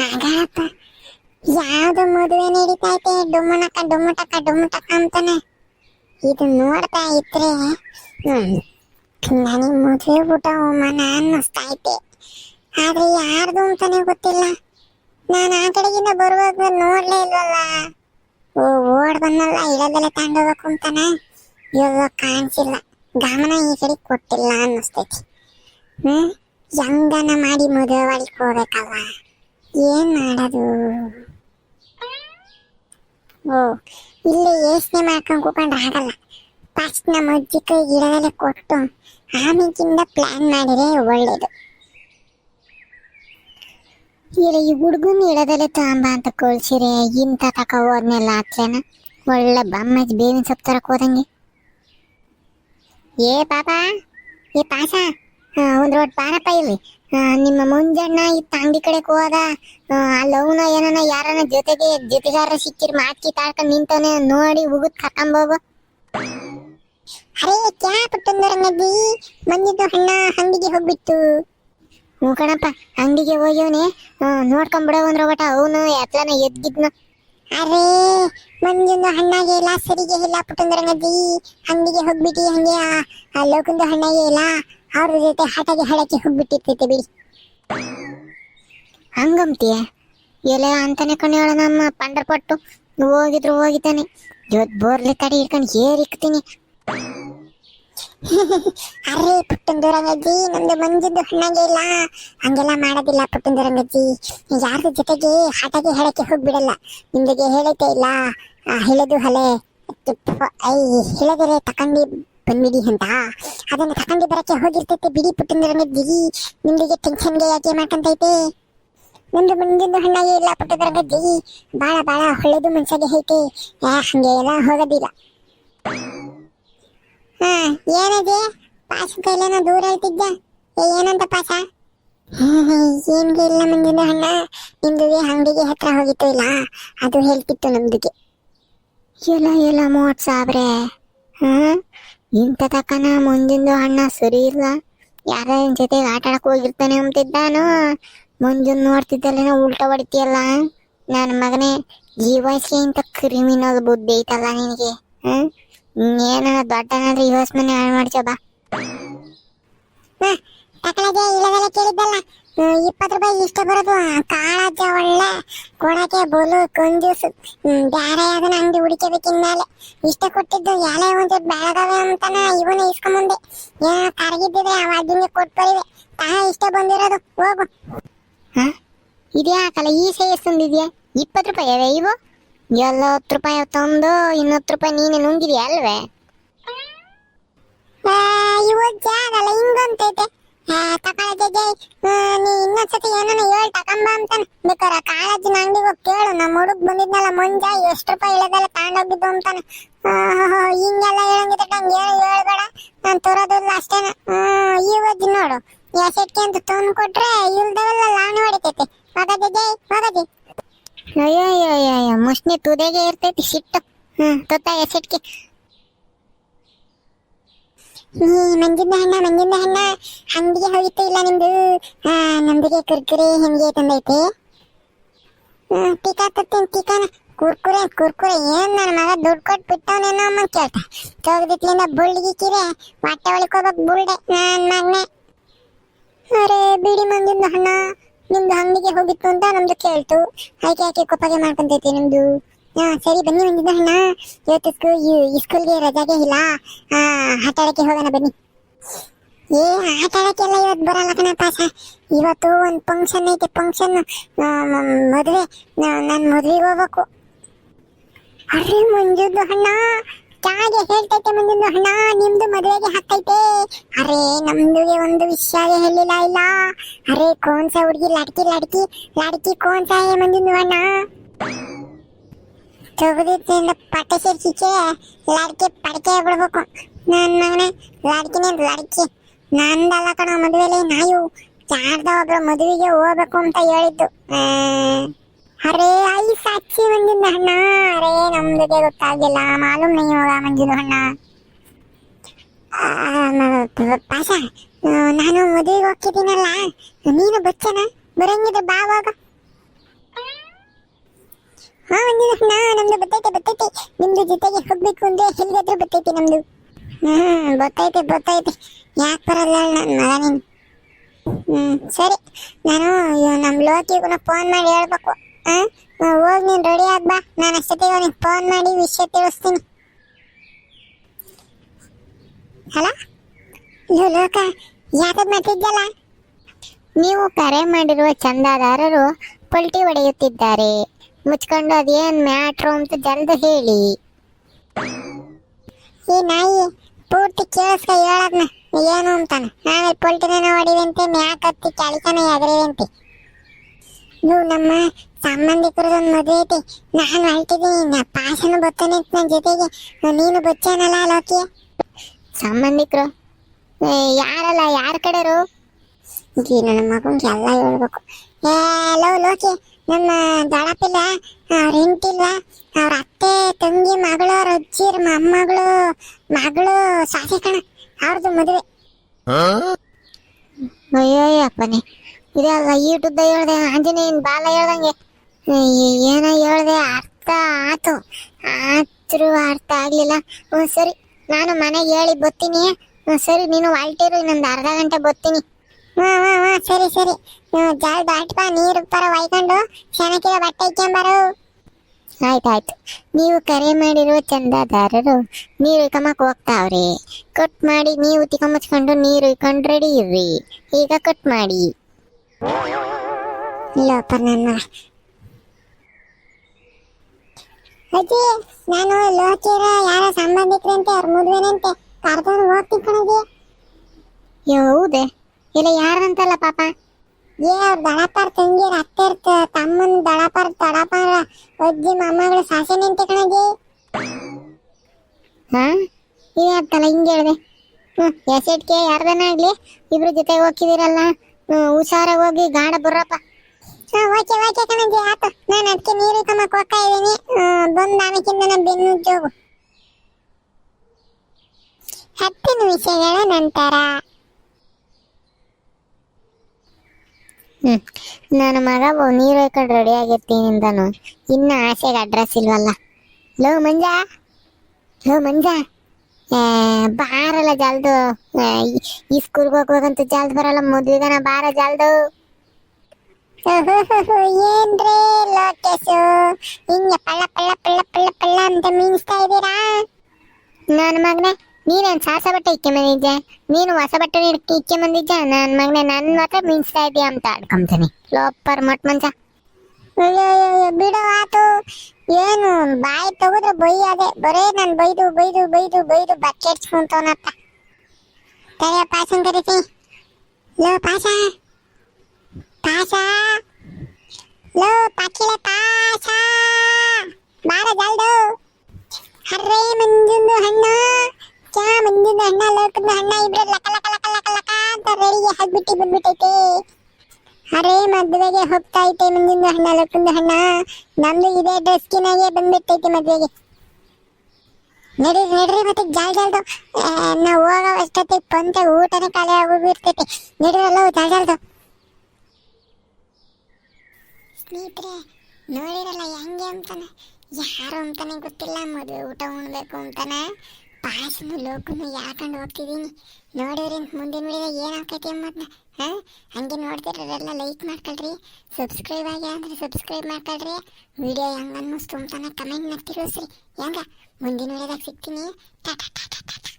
ಹಾಗಪ್ಪ ಯಾವ್ದು ಮದುವೆ ನಡೀತೈತೆ ಡುಮ್ಮನಕ ಡುಮ್ಮಟಕ ಡುಮ್ಮಟಕ ಅಂತಾನೆ. ಇದು ನೋಡ್ತಾ ಇದ್ರೆ ನನಗೆ ಮದುವೆ ಊಟ ಅವಮಾನ ಅನ್ನಿಸ್ತೈತೆ ಆದ್ರೆ ಯಾರ್ದು ಅಂತಾನೆ ಗೊತ್ತಿಲ್ಲ. ನಾನು ಆ ಕಡೆಗಿಂದ ಬರುವಾಗ ನೋಡ್ಲೇ ಇಲ್ವಲ್ಲ? ಓ, ಓಡ್ ಬಂದಲ್ಲ, ಇಳದೆಲೆ ತಗೊಂಡೋಗ್ಬೇಕು ಅಂತಾನೆ. ಇವಾಗ ಕಾಣಿಸಿಲ್ಲ. ಗಮನ ಈ ಕಡೆ ಕೊಟ್ಟಿಲ್ಲ ಅನ್ನಿಸ್ತೈತಿ. ಹ್ಮ್? ಯಂಗನ ಮಾಡಿ ಮದುವೆ ಒಳಗೆ ಹೋಗ್ಬೇಕಲ್ಲ ಏನ್ ಮಾಡೋದು? ಓ, ಇಲ್ಲಿ ಯೋಚನೆ ಮಾಡ್ಕೊಂಡು ಕೂಕೊಂಡ್ರೆ ಆಗಲ್ಲ. ಫಸ್ಟ್ ನಮ್ಮ ಅಜ್ಜಿ ಕೈ ಗಿಡದಲ್ಲೇ ಕೊಟ್ಟು ಆಮೇಕಿಂದ ಪ್ಲಾನ್ ಮಾಡಿದ್ರೆ ಒಳ್ಳೇದು. ಇಲ್ಲ ಈ ಹುಡುಗನ ಇಡದಲ್ಲೇ ತಗೊಂಬ ಅಂತ ಕಳ್ಸಿರೆ. ಇಂತ ತಕ ಹೋದ್ನೆಲ್ಲ ಹಾಕ್ಲೇನ ಒಳ್ಳೆ ಬಮ್ಮಜ್ ಬೇವಿನ ಸೊಪ್ಪು ತರಕ್ ಹೋದಂಗೆ. ಏ, ಪಾಪ. ಏ ಪಾಸ ಒಂದ್ ರೋಡ್ ಬಾರಪ್ಪ ಇಲ್ಲಿ. ನಿಮ್ಮ ಮುಂಜಾನ ಇತ್ತ ಅಂಗಡಿ ಕಡೆ ಹೋದ ಅಲ್ಲಿ ಅವನ ಏನನ ಯಾರನ ಜೊತೆಗೆ ಜೊತೆಗಾರ ಸಿಕ್ಕಿರ್ ಮಾತ್ಕಿ ತಾಳ್ಕೊಂಡ್ ನಿಂತಾನೆ ನೋಡಿ ಉಗುದ್ ಕರ್ಕೊಂಬೋಗು ಅರೇ, ಕ್ಯಾ ಪುಟ್ಟಂದರ ನದಿ? ಬಂದಿದ್ದು ಹಣ್ಣ ಅಂಗಡಿಗೆ ಹೋಗ್ಬಿಟ್ಟು ಹ್ಞೂ ಕಣಪ್ಪ ಅಂಗಡಿಗೆ ಹೋಗ್ಯವನೆ. ನೋಡ್ಕೊಂಬಿಡೋ ಒಂದ್ರ ರೋಬಟ, ಅವನು ಎತ್ಲನ ಎದ್ದಿದ್ನ ಅರೇ ಮಂಜಿಂದ ಹಣ್ಣಾಗೆ ಇಲ್ಲ, ಸರಿಗೆ ಇಲ್ಲ ಪುಟ್ಟಂದರ ನದಿ. ಅಂಗಡಿಗೆ ಹೋಗ್ಬಿಟ್ಟಿ ಹಂಗೆ ಆ ಲೋಕಂದು ಹಣ್ಣಾಗೆ ಇಲ್ಲ. ಅವ್ರ ಜೊತೆ ಹಠಗೆ ಹಳಕಿ ಹೋಗ್ಬಿಟ್ಟಿರ್ತೈತೆ ಬಿಡಿ. ಹಂಗಂತೀಯ? ಎಲ್ಲ ಅಂತಾನೆ ಕಣ್ಣ ನಮ್ಮ ಪಂಡರ್ಪಟ್ಟು. ಹೋಗಿದ್ರು ಹೋಗಿದ್ದಾನೆ. ಜೊತ್ ಬೋರ್ಲಿ ತಡಿ ಹಿಡ್ಕೊಂಡು ಏರಿಕ್ತೀನಿ. ಅರೆ ಪುಟ್ಟಂದೂರಂಗಜ್ಜಿ, ನಮ್ದು ಮಂಜಿದ್ದು ಹಣ್ಣಂಗೆ ಇಲ್ಲ. ಹಂಗೆಲ್ಲ ಮಾಡೋದಿಲ್ಲ ಪುಟ್ಟಂದೂರಂಗಜ್ಜಿ. ಯಾರ ಜೊತೆಗೆ ಹಠಗೆ ಹೇಳಕ್ಕೆ ಹೋಗ್ಬಿಡಲ್ಲ. ನಿಮ್ದಿಗೆ ಹೇಳೈತೆ ಇಲ್ಲ. ಹಿಳದು ಹಲೆ. ಐ ಹೇಳದರೆ ತಕೊಂಡಿ ಬಂದ್ಬಿಡಿ ಅಂತ. ಅದನ್ನ ತಕೊಂಡಿ ಬರಕ್ಕೆ ಹೋಗಿರ್ತೈತೆ ಬಿಡಿ ಪುಟ್ಟಂದೂರಂಗಜ್ಜಿ ನಿಮ್ದಿಗೆ ಟೆನ್ಷನ್ಗೆ ಯಾಕೆ ಮಾಡ್ಕೊಂತೈತೆ? ನಂದು ಮುಂದಿನ ಹಣ್ಣಾಗೆ ಇಲ್ಲ ಪುಟ್ಟದರಂಗಜ್ಜಿ ಬಾಳ ಬಾಳ ಒಳ್ಳೇದು ಮನ್ಸಾಗೆ ಐತೆ. ಯಾ ಹಂಗೆ ಎಲ್ಲ ಹೋಗೋದಿಲ್ಲ. ಹಾ, ಏನದೆ? ಪಾಸ ಕೈಲೇನ ದೂರ ಹೇಳ್ತಿದ್ದ ಏನಂತ ಪಾಸ ಏನ್ಗೆ ಇಲ್ಲ ಮುಂದಿನ ಹಣ್ಣ? ನಿಮ್ದುಗೆ ಅಂಗಡಿಗೆ ಹತ್ರ ಹೋಗಿತ್ತು ಇಲ್ಲ? ಅದು ಹೇಳ್ತಿತ್ತು ನಮ್ದುಗೆ. ಎಲ್ಲ ಎಲ್ಲ ಮೂವತ್ ಸಾಬ್ರೆ ಹಾ ಇಂಥ ತಕ್ಕನ ಮುಂಜಿಂದು ಅಣ್ಣ ಸರಿ ಇಲ್ಲ ಯಾರ ಜೊತೆಗೆ ಆಟ ಆಡಕ್ ಹೋಗಿರ್ತಾನೆ ಅಂತಿದ್ದಾನು. ಮುಂಜುನ್ ನೋಡ್ತಿದ್ದಲ್ಲೇನೋ ಉಲ್ಟ ಹೊಡಿತೀಯಲ್ಲ. ನನ್ನ ಮಗನೇ, ಈ ವಯಸ್ಸಿಗೆ ಇಂಥ ಕ್ರಿಮಿನಲ್ ಬುದ್ಧಿ ಐತಲ್ಲ ನಿನಗೆ ಹ್ಮ್ ಏನ ದೊಡ್ಡನಾದ್ರೆ ಯೋಚನೆ ಮಾಡ್ತೀಯ ಬಾ. ಕೇಳಿದ್ದಲ್ಲ. ಇಪ್ಪತ್ತು ರೂಪಾಯಿ ಇಷ್ಟ ಬರೋದು ಕಾಳಜ್ಜ ಒಳ್ಳೆ, ಕೊಡಕ್ಕೆ ಬೋಲು, ಕಂಜೂಸು. ಬೇರೆ ಅದನ್ನ ಅಂಗಡಿ ಹುಡುಕಬೇಕಿನ್ಮೇಲೆ ಇಷ್ಟ ಕೊಟ್ಟಿದ್ದು ಎಲೆ ಒಂದು ಬೆಳಗವೆ ಅಂತಾನ ಇವನು ಇಸ್ಕೊಂಬಂದೆ. ಏನೋ ಕರಗಿದ್ದಿದೆ ಅವ ಅಜ್ಜಿಗೆ ಕೊಟ್ಬರಿವೆ ತಾ, ಇಷ್ಟ ಬಂದಿರೋದು, ಹೋಗು. ಹಾ? ಇದ್ಯಾಕಲ್ಲ ಈ ಸೇಸ್ ತಂದಿದ್ಯಾ ಇಪ್ಪತ್ತು ರೂಪಾಯಿ ಅವೆ ಇವು? ಎಲ್ಲ ಹತ್ತು ರೂಪಾಯಿ ತಂದು, ಇನ್ನೂತ್ತು ರೂಪಾಯಿ ನೀನೆ ನುಂಗಿದ್ಯಾ ಅಲ್ವೇ? ಇವು ಜಾಗಲ್ಲ, ಹಿಂಗಂತೈತೆ. ತಗೊಳಗೆ ನೀ ಇನ್ನೊಂದ್ಸತಿ ಏನನ ಹೇಳ್ ತಕೊಂಬ ಅಂತಾನೆ. ಬೇಕಾರೆ ಕಾಳಜ್ಜಿನ ಹೋಗಿ ಕೇಳು. ನಮ್ಮ ಹುಡುಗ ಬಂದಿದ್ನಲ್ಲ ಮುಂಜ ಎಷ್ಟು ರೂಪಾಯಿ ಇಳದೆಲ್ಲ ತಗೊಂಡೋಗಿದ್ದು ಅಂತಾನೆ. ಹಿಂಗೆಲ್ಲ ಹೇಳಂಗಿದ್ರೆ ನಂಗೆ ಏನು ಹೇಳ್ಬೇಡ. ನಾನು ತರೋದಿಲ್ಲ ನೋಡು ಅಂತ ತಂದು ಕೊಟ್ರೆ ಇಲ್ದವೆಲ್ಲ ಅಯ್ಯೋ ಅಯ್ಯೋ ಅಯ್ಯೋ ಮುಷ್ಣಿ ತುದಿಗೆ ಇರ್ತೈತಿ, ಸಿಟ್ಟು. ಹ್ಮ್, ತುತ್ತ ಎಸೆಟ್ಗೆ ಈ ಮಂಜಿನ ಹಣ್ಣ ಮಂಜಿನ ಹಣ್ಣ ಅಂಗಡಿಗೆ ಹೋಗಿತ್ತು ಇಲ್ಲ ನಿಮ್ದು? ಆ ನಮ್ದಿಗೆ ಕುರ್ಕುರೆ ಹಿಂಗೆ ತಂದೈತೆ ಹ್ಮ್, ಟೀಕಾ ತತ್ತೀನಿ ಟೀಕಾನ ಕುರ್ಕುರೆ ಕುರ್ಕುರೆ, ಏನ್ ನನ್ನ ಮಗ ದುಡ್ಡು ಕೊಟ್ಟು ಬಿಟ್ಟವನೇನೋ ಅಮ್ಮ ಕೇಳ್ತಾ. ತೆಗ್ದಿತ್ಲಿಂದ ಬುಳ್ಳಿಗೆ ಕಿರೆ ಹೊಟ್ಟೆ ಒಳಗೆ ಹೋಗ್ಬೇಕು ಬುಳ್ಡೆ ನನ್ನ ಮಗನೆ. ಅರೆ, ಬಿಡಿ ಮಂಜಿನ ಹಣ್ಣ ನಿಮ್ದು ಅಂಗಡಿಗೆ ಹೋಗಿತ್ತು ಅಂತ ನಮ್ದು ಕೇಳ್ತು. ಆಯ್ಕೆ ಆಯ್ಕೆ, ಕೊಪ್ಪಗೆ ಮಾಡ್ಕೊಂತೈತಿ ನಿಮ್ದು. ಸರಿ, ಬನ್ನಿ ಒಂದಿನ ಹಣ್ಣ ಇವತ್ತು ಸ್ಕೂಲ್ ಸ್ಕೂಲ್ಗೆ ರಜಾಗೆ ಇಲ್ಲ. ಆಟ ಆಡಕ್ಕೆ ಹೋಗೋಣ ಬನ್ನಿ. ಏ ಆಟ ಆಡಕ್ಕೆಲ್ಲ ಇವತ್ತು ಬರಲ್ಲ ಕಣ ಪಾಸ ಇವತ್ತು ಒಂದು ಫಂಕ್ಷನ್ ಐತೆ ಫಂಕ್ಷನ್ ಮದುವೆ. ನಾನು ಮದುವೆಗೆ ಹೋಗ್ಬೇಕು. ಅರೆ ಮಂಜುದು ಅಣ್ಣ ಚಾಗೆ ಹೇಳ್ತೈತೆ ಮಂಜುದು ಅಣ್ಣ. ನಿಮ್ದು ಮದುವೆಗೆ ಹಾಕೈತೆ ಅರೆ, ನಮ್ದುಗೆ ಒಂದು ವಿಷಯ ಹೇಳಿಲ್ಲ, ಇಲ್ಲ. ಅರೆ, ಕೋನ್ಸ ಹುಡುಗಿ, ಲಡ್ಕಿ ಲಡ್ಕಿ. ಲಡ್ಕಿ, ಕೋನ್ಸ ಮಂಜುದು ಹಣ್ಣ ತೆಗೆದಿದ್ದರಿಂದ ಪಟ್ಟೆ ಸೇರ್ಸಿಕೆ ಲಡ್ಕಿ ಪಡಕೆ ಬಿಡ್ಬೇಕು. ನನ್ನ ಮಗನೇ ಲಡ್ಕಿನೇ ಲಡ್ಕಿ. ನಂದಲ್ಲ ಕಣ ಮದುವೆಲಿ ನಾಯು. ಯಾರ್ದ ಒಬ್ರು ಮದುವೆಗೆ ಹೋಗ್ಬೇಕು ಅಂತ ಹೇಳಿದ್ದು. ಅರೇ ಐ ಸಾಕ್ಷಿ ಬಂದಿದ್ದ ಅಣ್ಣ. ಅರೇ ನಮ್ದಿಗೆ ಗೊತ್ತಾಗಿಲ್ಲ ಮಾಲೂಮ್ ನೈ ಹೋಗ ಮಂಜಿನ ಹಣ್ಣ ಆ, ಮ- ಪ- ಪಾಷ ನಾನು ಮದುವೆಗೆ ಹೋಗ್ತಿದ್ದೀನಲ್ಲ. ನೀನು ಬಚ್ಚನ? ಬರಂಗಿದ್ರೆ ಬಾ ಅವಾಗ ಹಾ, ಒಂದಿನ. ನಮ್ದು ಬತ್ತೈತೆ ಬತ್ತೈತೆ. ನಿಮ್ದು ಜೊತೆಗೆ ಹೋಗ್ಬೇಕು ಅಂದ್ರೆ ಎಲ್ಲಿಗಾದ್ರೂ ಬತ್ತೈತೆ ನಮ್ದು. ಹ್ಮ್ ಗೊತ್ತೈತೆ ಬತ್ತೈತೆ. ಯಾಕೆ ಬರಲ್ಲ ನನ್ನ ಮಗ ನೀನು? ಹ್ಮ್, ಸರಿ. ನಾನು ನಮ್ಮ ನಮ್ ಲೋಕಿಗೂ ಫೋನ್ ಮಾಡಿ ಹೇಳ್ಬೇಕು. ಹಾ ಹೋಗ್ ನೀನು ರೆಡಿ ಆಗ್ಬಾ ನಾನು ಅಷ್ಟೊತ್ತಿಗೆ ಅವನಿಗೆ ಫೋನ್ ಮಾಡಿ ವಿಷಯ ತಿಳಿಸ್ತೀನಿ. ಹಲೋ ಲೋಕ, ಯಾಕದ್ ಮಾತಿದ್ಯಲ್ಲ? ನೀವು ಕರೆ ಮಾಡಿರುವ ಚಂದಾದಾರರು ಪಲ್ಟಿ ಹೊಡೆಯುತ್ತಿದ್ದಾರೆ. ಮುಚ್ಕೊಂಡು ಅದೇನ್ ಮ್ಯಾಟ್ರು ಅಂತ ಜಲ್ದಿ ಹೇಳಿ. ಈ ನಾಯಿ ಪೂರ್ತಿ ಕೇಳಿಸ್ಕ ಹೇಳದ್ನ ಏನು ಅಂತಾನ? ನಾವೇ ಪೊಲ್ಟಿನ ಹೊಡಿವಂತೆ ಮ್ಯಾಕ್ ಹತ್ತಿ ಕೆಳಕನ ಎಗರಿವಂತೆ ನೀವು ನಮ್ಮ ಸಂಬಂಧಿಕರದೊಂದು ಮದುವೆ ಐತಿ. ನಾನು ಹೊರಟಿದ್ದೀನಿ ನಾ ಪಾಸನ ಬರ್ತಾನೆ ಅಂತ ನನ್ನ ಜೊತೆಗೆ. ನೀನು ಬಚ್ಚಾನಲ್ಲ ಲೋಕಿ? ಸಂಬಂಧಿಕರು? ಯಾರಲ್ಲ? ಯಾರ ಕಡೆರು? ಈ ನನ್ನ ಮಗಂಗೆ ಎಲ್ಲ ಹೇಳ್ಬೇಕು. ಏ ಲೋ ಲೋಕಿ ನಮ್ಮ ದಳಪಿಲ್ಲ ಅವ್ರ ಹೆಂಡತಿಲ್ಲ ಅವ್ರ ಅತ್ತೆ ತಂಗಿ ಮಗಳು ಅವ್ರ ಅಜ್ಜಿ ಅವ್ರ ಮೊಮ್ಮಗಳು ಮಗಳು ಸಾಸಿ ಕಣ ಅವ್ರದ್ದು ಮದುವೆ. ಅಯ್ಯಯ್ಯಪ್ಪನೇ ಇದೆಲ್ಲ ಈಟುದ್ದ ಹೇಳ್ದೆ ಆಂಜನೇಯನ್ ಬಾಲ ಹೇಳ್ದಂಗೆ. ಏನ ಏನೋ ಹೇಳ್ದೆ ಅರ್ಥ ಆತು. ಆದ್ರೂ ಅರ್ಥ ಆಗ್ಲಿಲ್ಲ. ಹ್ಞೂ ಸರಿ ನಾನು ಮನೆಗೆ ಹೇಳಿ ಬರ್ತೀನಿ. ಹ್ಞೂ ಸರಿ ನೀನು ಹೊಲ್ಟಿರು ಇನ್ನೊಂದು ಅರ್ಧ ಗಂಟೆ ಬರ್ತೀನಿ. ಹ್ಞೂ ಹ್ಞೂ ಹಾಂ ಸರಿ ಸರಿ. ಜಾಲ್ ದಾಟ್ಬಾ ನೀರು ಪರ ಒಯ್ಕೊಂಡು ಚೆನ್ನಾಗಿರೋ ಬಟ್ಟೆ ಇಕ್ಕೊಂಬರು ಆಯ್ತಾಯ್ತು. ನೀವು ಕರೆ ಮಾಡಿರುವ ಚಂದಾದಾರರು ನೀರು ಇಕ್ಕಮಕ್ ಹೋಗ್ತಾವ್ರಿ. ಕಟ್ ಮಾಡಿ ನೀವು ತಿಕೊಂಬಚ್ಕೊಂಡು ನೀರು ಇಕ್ಕೊಂಡು ರೆಡಿ ಇರ್ರಿ. ಈಗ ಕಟ್ ಮಾಡಿ. ಇಲ್ಲಪ್ಪ ನನ್ನ ಅಜ್ಜಿ, ನಾನು ಲೋಕಿರ ಯಾರ ಸಂಬಂಧಿಕರಂತೆ ಅವ್ರ ಮದುವೆನಂತೆ ಕರ್ಕೊಂಡು ಹೋಗ್ತೀನಿ ಕಣಜ್ಜಿ ಹೌದೇ ಇಲ್ಲ ಯಾರಂತಲ್ಲ ಪಾಪ? ಏ ದಳಪಾರ ತಂಗಿಯರ ಅತ್ತೆರ್ ತಮ್ಮನ ದಳಪಾರ ತಡಪಾರ ಅಜ್ಜಿ ಮೊಮ್ಮಗಳು ಸಾಸೆ ನಿಂತೆ ಕಣಜ್ಜಿ ಹಾ? ಇದಾಗ್ತಲ್ಲ ಹಿಂಗೆ ಹೇಳ್ದೆ. ಎಸೆಟ್ಗೆ ಯಾರ್ದನ ಆಗ್ಲಿ ಇಬ್ರು ಜೊತೆ ಹೋಗಿದಿರಲ್ಲ ಹ್ಮ್ ಹುಷಾರಾಗಿ ಹೋಗಿ ಗಾಡ ಬರ್ರಪ್ಪ. ಓಕೆ ಓಕೆ ಕಣಜಿ ಆತ. ನಾನು ಅದಕ್ಕೆ ನೀರು ಕಮ್ಮಕ್ ಹೋಗ್ತಾ ಇದ್ದೀನಿ. ಬಂದು ಆಮೇಕಿಂದ ನಾನು ಬೆನ್ನು ಜೋಗು ಹತ್ತು ನಿಮಿಷಗಳ ನಂತರ. ಹ್ಮ್. ನನ್ನ ಮಗ ನೀರ್ ಹಾಕೊಂಡು ರೆಡಿ ಆಗಿರ್ತೀನಿ ಅಂತಾನು ಇನ್ನ ಆಸೆಗೆ ಅಡ್ರೆಸ್ ಇಲ್ವಲ್ಲ. ಲೋ ಮಂಜ. ಲೋ ಮಂಜ. ಬಾರಲ್ಲ ಜಲ್ದು. ಈ ಸ್ಕೂಲ್ಗೆ ಹೋಗ್ಬೇಕಂತ ಜಾಲ್ದು ಬರಲ್ಲ. ಮೊದ್ಲಿಗನ ಬಾರ ಜಲ್ದು. ಏನ್ರಿ ಲೋಕೇಶು? ಹಿಂಗೆ ಪಳ್ಳ ಪಳ್ಳ ಪಳ್ಳ ಪಳ್ಳ ಪಳ್ಳ ಅಂತ ಮೀನಿಸ್ತಾ ಇದ್ದೀರಾ ನನ್ನ ಮಗನೇ ನೀನೇನ್ ಸಾಸ ಬಟ್ಟೆ ಇಕ್ಕೆ ಬಂದಿದ್ದೆ ನೀನು ಹೊಸ ಬಟ್ಟೆ ಇಕ್ಕೆ ಬಂದಿದ್ದೆ ನನ್ನ ಮಗನೇ ನನ್ನ ಮಾತ್ರ ಮಿಂಚ್ತಾ ಇದೀಯ ಅಂತ ಆಡ್ಕೊಂತೀನಿ ಲೋಪರ್ ಮಟ್ ಮಂಚ. ಬಿಡು ಆತು. ಏನು, ಬಾಯಿ ತಗೋದ್ರೆ ಬೈಯಾದೆ ಬರೇ ನಾನು ಬೈದು ಬೈದು ಬೈದು ಬೈದು ಬಕೆಟ್ಸ್ಕೊಂತವನಪ್ಪ ಕರೆಯ ಪಾಸನ್ ಕರಿತೀನಿ ಲೋ ಪಾಸ ಪಾಸ ಲೋ ಪಕ್ಕಿಲೆ ಪಾಸ ಬಾರ ಜಲ್ದು. ಹರ್ರೇ ಮಂಜುಂದು ಹಣ್ಣ. ಚಾ ಮಂಜುಂದು ಅಣ್ಣ, ಲೋಕದ ಅಣ್ಣ ಇಬ್ರು ಲಕ ಲಕ ಲಕ ಲಕ ಲಕ ಅಂತ ರೆಡಿಗೆ ಹಾಕ್ಬಿಟ್ಟು ಬಂದ್ಬಿಟ್ಟೈತೆ ಅರೇ, ಮದ್ವೆಗೆ ಹೋಗ್ತಾ ಐತೆ ಮುಂದಿನ ಹಣ್ಣ ಲೋಕದ ಹಣ್ಣ ನಮ್ದು ಇದೇ ಡ್ರೆಸ್ಕಿನಾಗೆ ಬಂದ್ಬಿಟ್ಟೈತೆ ಮದುವೆಗೆ. ನಡಿ, ನಡ್ರಿ ಮತ್ತೆ ಜಾಲ್ ಜಾಲ್ದು ನಾವು ಹೋಗೋ ಅಷ್ಟೊತ್ತಿಗೆ ಪಂತ ಊಟನೇ ಖಾಲಿ ಆಗೋಗಿರ್ತೈತೆ ನಡಿರಲ್ಲ ಜಾಲ್ ಜಾಲ್ದು ಸ್ನೇಹಿತರೆ, ನೋಡಿರಲ್ಲ, ಹೆಂಗೆ ಅಂತಾನೆ? ಯಾರು ಅಂತಾನೆ ಗೊತ್ತಿಲ್ಲ, ಮದುವೆ ಊಟ ಉಣ್ಬೇಕು ಅಂತಾನೆ. ಪಾಸನು ಲೋಕನ ಯಾಕಂಡು ಹೋಗ್ತಿದ್ದೀನಿ ನೋಡಿರಿ ಮುಂದಿನ ವಿಡಿಯೋ ಏನಾಗ್ತೈತಿ ಮತ್ತೆ ಹಾಂ? ಹಂಗೆ ನೋಡ್ತಿರೋರೆಲ್ಲ ಲೈಕ್ ಮಾಡ್ಕೊಳ್ರಿ. ಸಬ್ಸ್ಕ್ರೈಬ್ ಆಗಿ ಅಂದ್ರೆ ಸಬ್ಸ್ಕ್ರೈಬ್ ಮಾಡ್ಕೊಳ್ರಿ. ವಿಡಿಯೋ ಹೆಂಗೆ ಅನ್ನಿಸ್ತು ಅಂತಾನೆ ಕಮೆಂಟ್ ಮಾಡ್ತಿರೋಸ್ರಿ ಹೆಂಗ? ಮುಂದಿನ ವಿಡಿಯೋದಾಗ ಸಿಗ್ತೀನಿ. ಟಾಟಾ ಟಾಟಾ ಟಾಟಾ